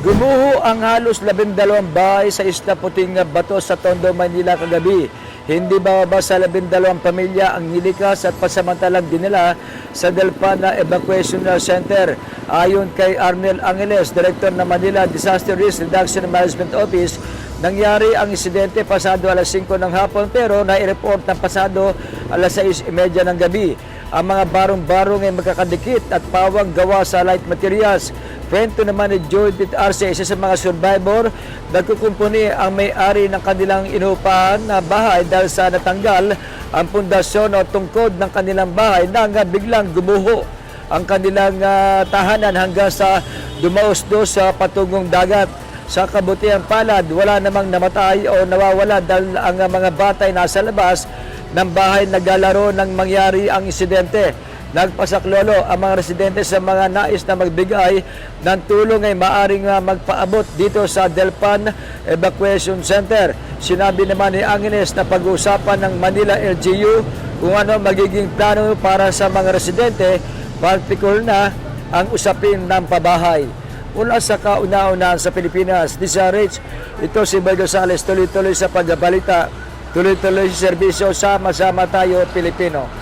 Gumuho ang halos labindalawang bahay sa Isla Puting Bato sa Tondo, Manila kagabi. Hindi bababa sa labindalawang pamilya ang nilikas at pasamantalang dinala sa Delpana Evacuation Center. Ayon kay Arnel Angeles, Director ng Manila Disaster Risk Reduction Management Office, nangyari ang insidente pasado alas 5 ng hapon pero nai-report na pasado alas 6.30 ng gabi. Ang mga barong-barong ay magkakadikit at pawang gawa sa light materials. Kwento naman ni Judith Arce, isa sa mga survivor, nagkukumpuni ang may-ari ng kanilang inupahan na bahay dahil sa natanggal ang pundasyon o tungkod ng kanilang bahay na nga biglang gumuho ang kanilang ah, tahanan hanggang sa dumaos-dos sa patungong dagat. Sa kabutihan palad, wala namang namatay o nawawala dahil ang mga bata ay nasa labas ng bahay naglalaro nang mangyari ang insidente. Nagpasaklolo ang mga residente sa mga nais na magbigay ng tulong ay maaring ah, magpaabot dito sa Delpan Evacuation Center. Sinabi naman ni Angeles na pag-uusapan ng Manila LGU kung ano magiging plano para sa mga residente, particular na ang usapin ng pabahay. Mula sa kauna-unahan sa Pilipinas, is Rich. Ito si Boy Gonzales, tuloy-tuloy sa pagbabalita, tuloy-tuloy sa serbisyo, sama-sama tayo Pilipino.